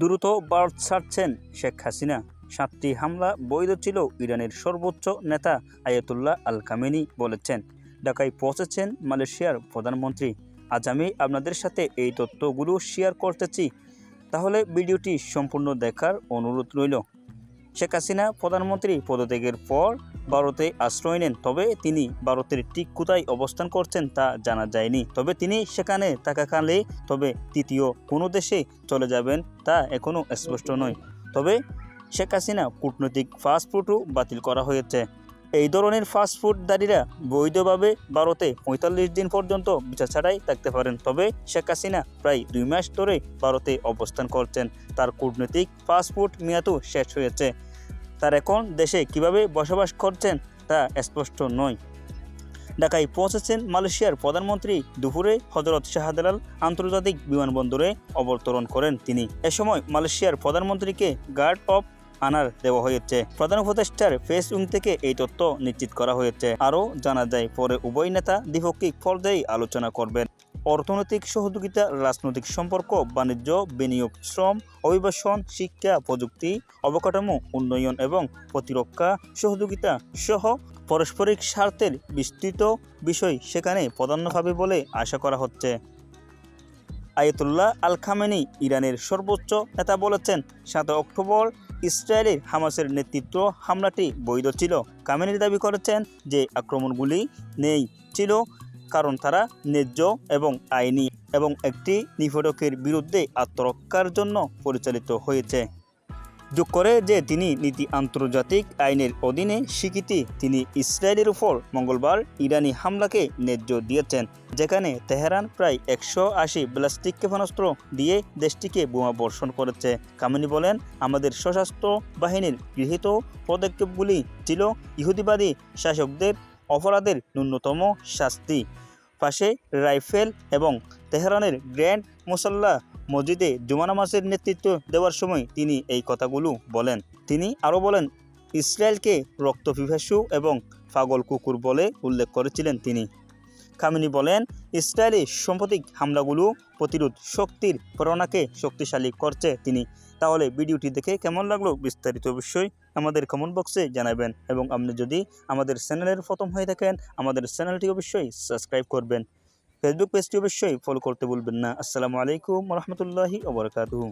দ্রুত ভারত ছাড়ছেন শেখ হাসিনা। সাতটি হামলা বৈধ ছিল ইরানের সর্বোচ্চ নেতা আয়াতুল্লাহ আল কামেনি বলেছেন। ঢাকায় পৌঁছেছেন মালয়েশিয়ার প্রধানমন্ত্রী। আজ আমি আপনাদের সাথে এই তথ্যগুলো শেয়ার করতেছি। তাহলে ভিডিওটি সম্পূর্ণ দেখার অনুরোধ রইল। শেখ হাসিনা প্রধানমন্ত্রী পদত্যাগের পর ভারতে আশ্রয় নেন, তবে তিনি ভারতের ঠিক কোথায় অবস্থান করছেন তা জানা যায়নি। তবে তিনি সেখানে থাকাকালে, তবে তৃতীয় কোনো দেশে চলে যাবেন তা এখনও স্পষ্ট নয়। তবে শেখ হাসিনা কূটনৈতিক ফাস্টফুডও বাতিল করা হয়েছে। এই ধরনের ফাস্টফুডধারীরা বৈধভাবে ভারতে পঁয়তাল্লিশ দিন পর্যন্ত বিচার ছাড়াই থাকতে পারেন। তবে শেখ হাসিনা প্রায় দুই মাস ধরে ভারতে অবস্থান করছেন। তার কূটনৈতিক ফাস্টফুড মেয়াদও শেষ হয়েছে। তার এখন দেশে কীভাবে বসবাস করছেন তা স্পষ্ট নয়। ঢাকায় পৌঁছেছেন মালয়েশিয়ার প্রধানমন্ত্রী। দুপুরে হজরত শাহজালাল আন্তর্জাতিক বিমানবন্দরে অবতরণ করেন তিনি। এ সময় মালয়েশিয়ার প্রধানমন্ত্রীকে গার্ড অফ আনার দেওয়া হয়েছে। প্রধান উপদেষ্টার ফেস উইং থেকে এই তথ্য নিশ্চিত করা হয়েছে। আরও জানা যায়, পরে উভয় নেতা দ্বিপক্ষিক পর্যায়ে আলোচনা করবেন। অর্থনৈতিক সহযোগিতা, রাজনৈতিক সম্পর্ক, বাণিজ্য, বিনিয়োগ, শ্রম, অভিবাসন, শিক্ষা, প্রযুক্তি, অবকাঠামো, উন্নয়ন এবং প্রতিরক্ষা সহযোগিতা সহ পারস্পরিক স্বার্থের বিস্তৃত বিষয় সেখানে প্রাধান্য পাবে বলে আশা করা হচ্ছে। আয়াতুল্লাহ আল খামেনি ইরানের সর্বোচ্চ নেতা বলেছেন, সাত অক্টোবর ইসরায়েলের হামাসের নেতৃত্ব হামলাটি বৈধ ছিল। কামেনির দাবি করেছেন যে আক্রমণগুলি নেই, ছিল কারণ তারা ন্যায্য এবং আইনি এবং একটি নিপীড়কের বিরুদ্ধে আত্মরক্ষার জন্য পরিচালিত হয়েছে। যোগ করে যে তিনি নীতি আন্তর্জাতিক আইনের অধীনে স্বীকৃতি, তিনি ইসরায়েলের উপর মঙ্গলবার ইরানি হামলাকে ন্যায্য দিয়েছেন, যেখানে তেহরান প্রায় একশো আশি ব্যালিস্টিক ক্ষেপণাস্ত্র দিয়ে দেশটিকে বোমা বর্ষণ করেছে। কামিনী বলেন, আমাদের সশস্ত্র বাহিনীর গৃহীত পদক্ষেপগুলি ছিল ইহুদিবাদী শাসকদের অপরাধের ন্যূনতম শাস্তি। পাশে রাইফেল এবং তেহরানের গ্র্যান্ড মোসাল্লা মসজিদে জুমানামাসের নেতৃত্ব দেওয়ার সময় তিনি এই কথাগুলো বলেন। তিনি আরও বলেন, ইসরায়েলকে রক্তপিপাসু এবং পাগল কুকুর বলে উল্লেখ করেছিলেন তিনি। খামিনি বলেন ইসরায়েলি সাম্প্রতিক হামলাগুলো প্রতিরোধ শক্তির প্রেরণাকে শক্তিশালী করছে তিনি। তাহলে ভিডিওটি দেখে কেমন লাগল বিস্তারিত অবশ্যই আমাদের কমেন্ট বক্সে জানাবেন এবং আপনি যদি আমাদের চ্যানেলের প্রথম হয়ে থাকেন, আমাদের চ্যানেলটি অবশ্যই সাবস্ক্রাইব করবেন। ফেসবুক পেজটি অবশ্যই ফলো করতে ভুলবেন না। আসসালামু আলাইকুম রহমতুল্লাহি ওবরকাতুহু